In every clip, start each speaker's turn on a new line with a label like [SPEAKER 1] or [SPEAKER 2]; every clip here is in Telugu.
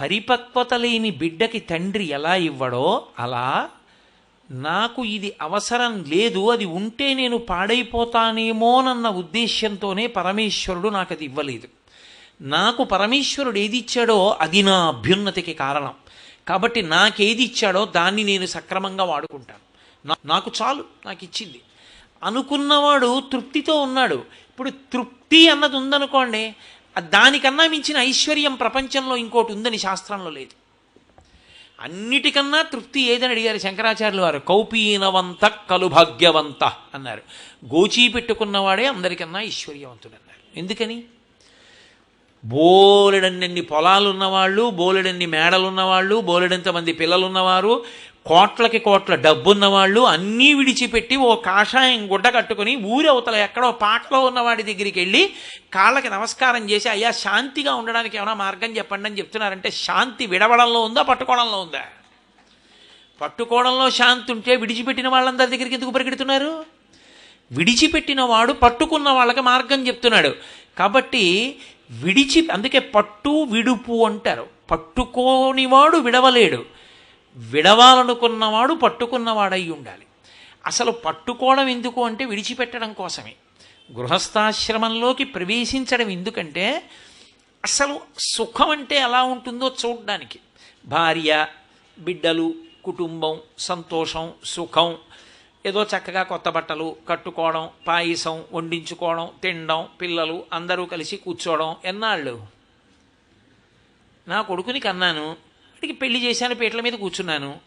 [SPEAKER 1] పరిపక్వత లేని బిడ్డకి తండ్రి ఎలా ఇవ్వడో అలా నాకు ఇది అవసరం లేదు అది ఉంటే నేను పాడైపోతానేమోనన్న ఉద్దేశ్యంతోనే పరమేశ్వరుడు నాకు అది ఇవ్వలేదు. నాకు పరమేశ్వరుడు ఏది ఇచ్చాడో అది నా అభ్యున్నతికి కారణం. కాబట్టి నాకేది ఇచ్చాడో దాన్ని నేను సక్రమంగా వాడుకుంటాను. నాకు చాలు నాకు ఇచ్చింది. అనుకున్నవాడు తృప్తితో ఉన్నాడు. ఇప్పుడు తృప్తి అన్నది ఉందనుకోండి దానికన్నా మించిన ఐశ్వర్యం ప్రపంచంలో ఇంకోటి ఉందని శాస్త్రంలో లేదు. అన్నిటికన్నా తృప్తి ఏదని అడిగారు శంకరాచార్యులు వారు. కౌపీనవంత కలుభాగ్యవంత అన్నారు. గోచీ పెట్టుకున్నవాడే అందరికన్నా ఐశ్వర్యవంతుడు అన్నారు ఎందుకని? బోలెడన్ని పొలాలున్నవాళ్ళు బోలెడన్ని మేడలున్నవాళ్ళు బోలెడంత మంది పిల్లలు ఉన్నవారు కోట్లకి కోట్ల డబ్బున్న వాళ్ళు అన్నీ విడిచిపెట్టి ఓ కాషాయం గుడ్డ కట్టుకుని ఊరి అవతల ఎక్కడో పాటలో ఉన్నవాడి దగ్గరికి వెళ్ళి కాళ్ళకి నమస్కారం చేసి అయ్యా శాంతిగా ఉండడానికి ఏమైనా మార్గం చెప్పండి అని చెప్తున్నారంటే శాంతి విడవడంలో ఉందా? పట్టుకోవడంలో ఉందా? పట్టుకోవడంలో శాంతి ఉంటే విడిచిపెట్టిన వాళ్ళందరి దగ్గరికి ఎందుకు పరిగెడుతున్నారు? విడిచిపెట్టిన వాడు పట్టుకున్న వాళ్ళకి మార్గం చెప్తున్నాడు. కాబట్టి విడిచి అందుకే పట్టు విడుపు అంటారు. పట్టుకోనివాడు విడవలేడు. విడవాలనుకున్నవాడు పట్టుకున్నవాడై ఉండాలి. అసలు పట్టుకోవడం ఎందుకు అంటే విడిచిపెట్టడం కోసమే. గృహస్థాశ్రమంలోకి ప్రవేశించడం ఎందుకంటే అసలు సుఖం అంటే ఎలా ఉంటుందో చూడడానికి. భార్య బిడ్డలు కుటుంబం సంతోషం సుఖం ఏదో చక్కగా కొత్త బట్టలు కట్టుకోవడం పాయసం వండించుకోవడం తినడం పిల్లలు అందరూ కలిసి కూర్చోవడం ఎన్నాళ్ళు? నా కొడుకుని కన్నాను. వాడికి పెళ్ళి చేశాను పీటల మీద కూర్చున్నాను.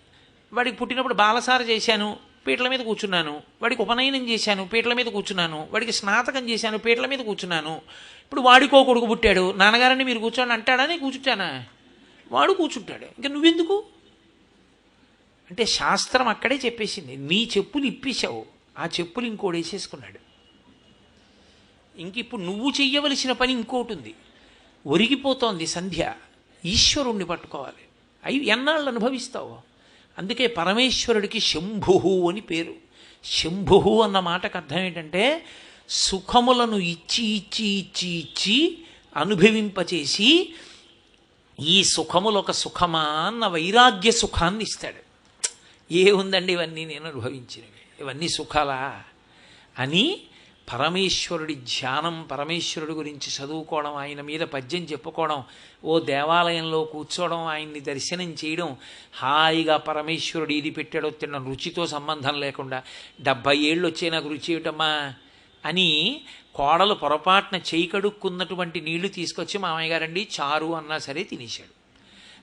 [SPEAKER 1] వాడికి పుట్టినప్పుడు బాలసార చేశాను పీటల మీద కూర్చున్నాను. వాడికి ఉపనయనం చేశాను పీటల మీద కూర్చున్నాను. వాడికి స్నాతకం చేశాను పీటల మీద కూర్చున్నాను. ఇప్పుడు వాడికో కొడుకు పుట్టాడు. నాన్నగారని మీరు కూర్చోండి అంటాడని కూర్చుంటానా? వాడు కూర్చుంటాడు. ఇంకా నువ్వెందుకు? అంటే శాస్త్రం అక్కడే చెప్పేసింది. నీ చెప్పులు ఇప్పేశావు. ఆ చెప్పులు ఇంకోటి వేసేసుకున్నాడు. ఇంక ఇప్పుడు నువ్వు చెయ్యవలసిన పని ఇంకోటి ఉంది. ఒరిగిపోతోంది సంధ్య. ఈశ్వరుణ్ణి పట్టుకోవాలి. అవి ఎన్నాళ్ళు అనుభవిస్తావు. అందుకే పరమేశ్వరుడికి శంభు అని పేరు. శంభు అన్న మాటకు అర్థం ఏంటంటే సుఖములను ఇచ్చి ఇచ్చి ఇచ్చి ఇచ్చి అనుభవింపచేసి ఈ సుఖములు ఒక సుఖమా అన్న వైరాగ్య సుఖాన్ని ఇస్తాడు. ఏ ఉందండి ఇవన్నీ నేను అనుభవించినవి? ఇవన్నీ సుఖాలా? అని పరమేశ్వరుడి ధ్యానం పరమేశ్వరుడి గురించి చదువుకోవడం ఆయన మీద పద్యం చెప్పుకోవడం ఓ దేవాలయంలో కూర్చోవడం ఆయన్ని దర్శనం చేయడం హాయిగా పరమేశ్వరుడు ఇది పెట్టాడో తిన్న రుచితో సంబంధం లేకుండా డెబ్భై ఏళ్ళు వచ్చే నాకు రుచి ఏమిటమ్మా అని కోడలు పొరపాటున చేయి కడుక్కున్నటువంటి నీళ్ళు తీసుకొచ్చి మామయ్య గారండి చారు అన్నా సరే తినేశాడు.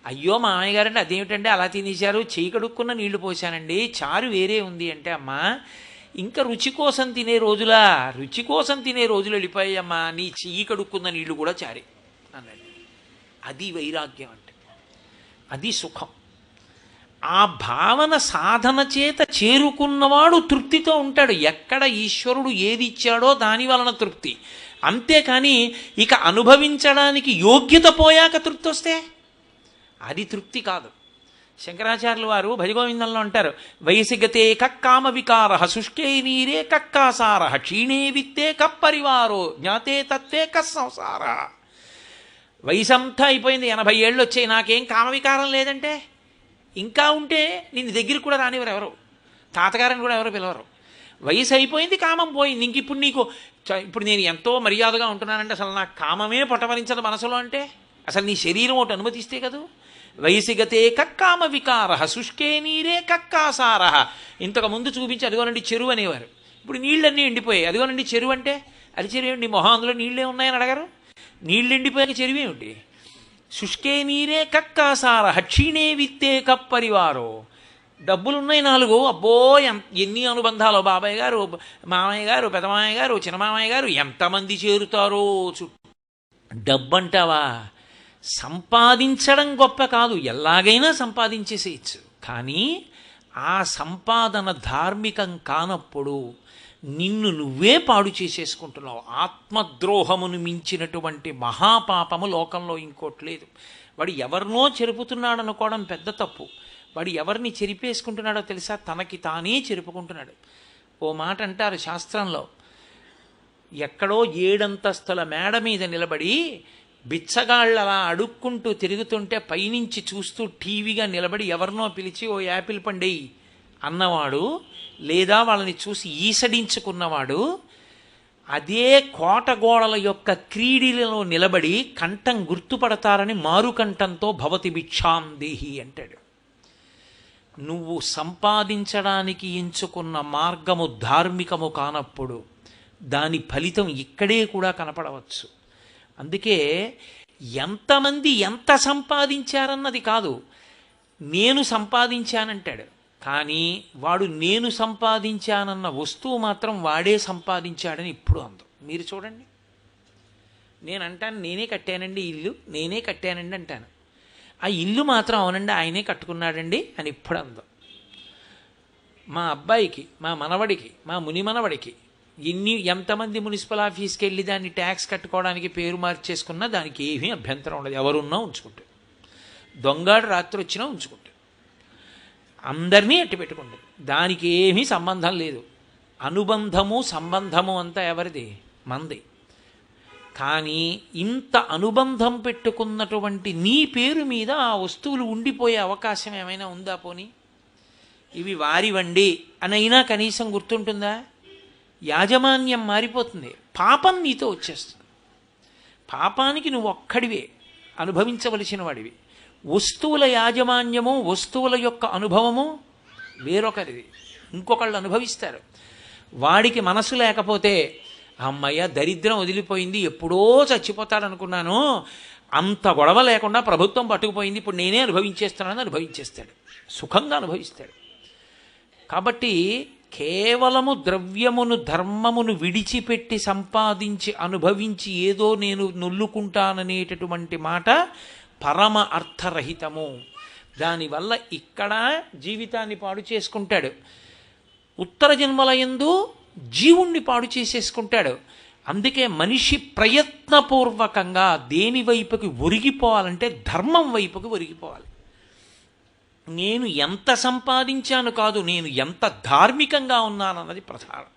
[SPEAKER 1] అయ్యో మామయ్య గారండి అదేమిటండి అలా తినేశారు? చేయి కడుక్కున్న నీళ్ళు పోశానండి చారు వేరే ఉంది అంటే అమ్మా ఇంకా రుచి కోసం తినే రోజులా రుచి కోసం తినే రోజులు వెళ్ళిపోయాయమ్మా నీ చెయ్యి కడుక్కున్న నీళ్ళు కూడా చారే అన్నాడు. అది వైరాగ్యం అంటే అది సుఖం. ఆ భావన సాధన చేత చేరుకున్నవాడు తృప్తితో ఉంటాడు. ఎక్కడ ఈశ్వరుడు ఏది ఇచ్చాడో దాని వలన తృప్తి. అంతేకాని ఇక అనుభవించడానికి యోగ్యత పోయాక తృప్తి వస్తే అది తృప్తి కాదు. శంకరాచార్యులు వారు భజగోవిందంలో అంటారు వయసిగతే కక్కామ వికార శుష్కే నీరే కక్కాసార క్షీణే విత్తే కప్పరివారో జ్ఞాతే తత్వే కస్సంసార. వయసంతా అయిపోయింది ఎనభై ఏళ్ళు వచ్చాయి నాకేం కామవికారం లేదంటే ఇంకా ఉంటే నిన్ను దగ్గరికి కూడా రానివ్వరు ఎవరు తాతగారని కూడా ఎవరు పిలవరు. వయసు అయిపోయింది కామం పోయింది ఇంక ఇప్పుడు నీకు చ- ఇప్పుడు నేను ఎంతో మర్యాదగా ఉంటున్నానంటే అసలు నాకు కామమే పొటవరించదు మనసులో అంటే అసలు నీ శరీరం ఒకటి అనుమతిస్తే కదా? వయసిగతే కక్కామ వికార శుష్కే నీరే కక్కాసార. ఇంతకు ముందు చూపించి అదిగోనండి చెరువు అనేవారు. ఇప్పుడు నీళ్ళన్నీ ఎండిపోయాయి. అదిగోనండి చెరువు అంటే అది చెరువు ఏమిటి? మొహం అందులో నీళ్ళే ఉన్నాయని అడగారు? నీళ్ళు ఎండిపోయాక చెరువు ఏమిటి? శుష్కే నీరే కక్కాసార క్షీణే విత్తే కప్పరివారో. డబ్బులున్నాయి నాలుగు. అబ్బో ఎన్ని అనుబంధాలు? బాబాయ్ గారు మామయ్య గారు పెదమామయ్య గారు చిన్నమామయ్య గారు ఎంతమంది చేరుతారో చుట్టూ డబ్బంటావా? సంపాదించడం గొప్ప కాదు. ఎలాగైనా సంపాదించేసేయచ్చు. కానీ ఆ సంపాదన ధార్మికం కానప్పుడు నిన్ను నువ్వే పాడు చేసేసుకుంటున్నావు. ఆత్మద్రోహమును మించినటువంటి మహాపాపము లోకంలో ఇంకోటి లేదు. వాడు ఎవరినో చెరుపుతున్నాడు అనుకోవడం పెద్ద తప్పు. వాడు ఎవరిని చెరిపేసుకుంటున్నాడో తెలుసా? తనకి తానే చెరుపుకుంటున్నాడు. ఓ మాట అంటారు శాస్త్రంలో. ఎక్కడో ఏడంతస్తుల మేడ మీద నిలబడి బిచ్చగాళ్ళు అలా అడుక్కుంటూ తిరుగుతుంటే పైనుంచి చూస్తూ టీవీగా నిలబడి ఎవరినో పిలిచి ఓ యాపిల్ పండేయి అన్నవాడు లేదా వాళ్ళని చూసి ఈసడించుకున్నవాడు అదే కోట గోడల యొక్క క్రీడిలలో నిలబడి కంఠం గుర్తుపడతారని మారుకంఠంతో భవతి భిక్షాం దేహి అంటాడు. నువ్వు సంపాదించడానికి ఎంచుకున్న మార్గము ధార్మికము కానప్పుడు దాని ఫలితం ఇక్కడే కూడా కనపడవచ్చు. అందుకే ఎంతమంది ఎంత సంపాదించారన్నది కాదు. నేను సంపాదించానంటాడు. కానీ వాడు నేను సంపాదించానన్న వస్తువు మాత్రం వాడే సంపాదించాడని ఇప్పుడు అందు. మీరు చూడండి. నేను అంటాను నేనే కట్టానండి ఇల్లు నేనే కట్టానండి అంటాను. ఆ ఇల్లు మాత్రం అవునండి ఆయనే కట్టుకున్నాడండి అని ఇప్పుడు అందు. మా అబ్బాయికి మా మనవడికి మా ముని మనవడికి ఎన్ని ఎంతమంది మున్సిపల్ ఆఫీస్కి వెళ్ళి దాన్ని ట్యాక్స్ కట్టుకోవడానికి పేరు మార్చేసుకున్నా దానికి ఏమీ అభ్యంతరం ఉండదు. ఎవరున్నా ఉంచుకుంటారు. దొంగాడు రాత్రి వచ్చినా ఉంచుకుంటారు. అందరినీ అట్టి పెట్టుకుంటారు. దానికి ఏమీ సంబంధం లేదు. అనుబంధము సంబంధము అంతా ఎవరిది? మంది. కానీ ఇంత అనుబంధం పెట్టుకున్నటువంటి నీ పేరు మీద ఆ వస్తువులు ఉండిపోయే అవకాశం ఏమైనా ఉందా పోనీ? ఇవి వారివండి. అనైనా కనీసం గుర్తుంటుందా? యాజమాన్యం మారిపోతుంది. పాపం నీతో వచ్చేస్తుంది. పాపానికి నువ్వు ఒక్కడివే అనుభవించవలసిన వాడివి. వస్తువుల యాజమాన్యము వస్తువుల యొక్క అనుభవము వేరొకరిది. ఇంకొకళ్ళు అనుభవిస్తారు. వాడికి మనసు లేకపోతే అమ్మయ్య దరిద్రం వదిలిపోయింది ఎప్పుడో చచ్చిపోతాడనుకున్నాను. అంత గొడవ లేకుండా ప్రభుత్వం పట్టుకుపోయింది ఇప్పుడు నేనే అనుభవించేస్తున్నానని అనుభవించేస్తాడు. సుఖంగా అనుభవిస్తాడు. కాబట్టి కేవలము ద్రవ్యమును ధర్మమును విడిచిపెట్టి సంపాదించి అనుభవించి ఏదో నేను నొల్లుకుంటాననేటటువంటి మాట పరమ అర్థరహితము. దానివల్ల ఇక్కడ జీవితాన్ని పాడు చేసుకుంటాడు. ఉత్తర జన్మలయందు జీవుణ్ణి పాడు చేసేసుకుంటాడు. అందుకే మనిషి ప్రయత్నపూర్వకంగా దేని వైపుకి ఒరిగిపోవాలంటే ధర్మం వైపుకి ఒరిగిపోవాలి. నేను ఎంత సంపాదించాను కాదు నేను ఎంత ధార్మికంగా ఉన్నానన్నది ప్రధానం.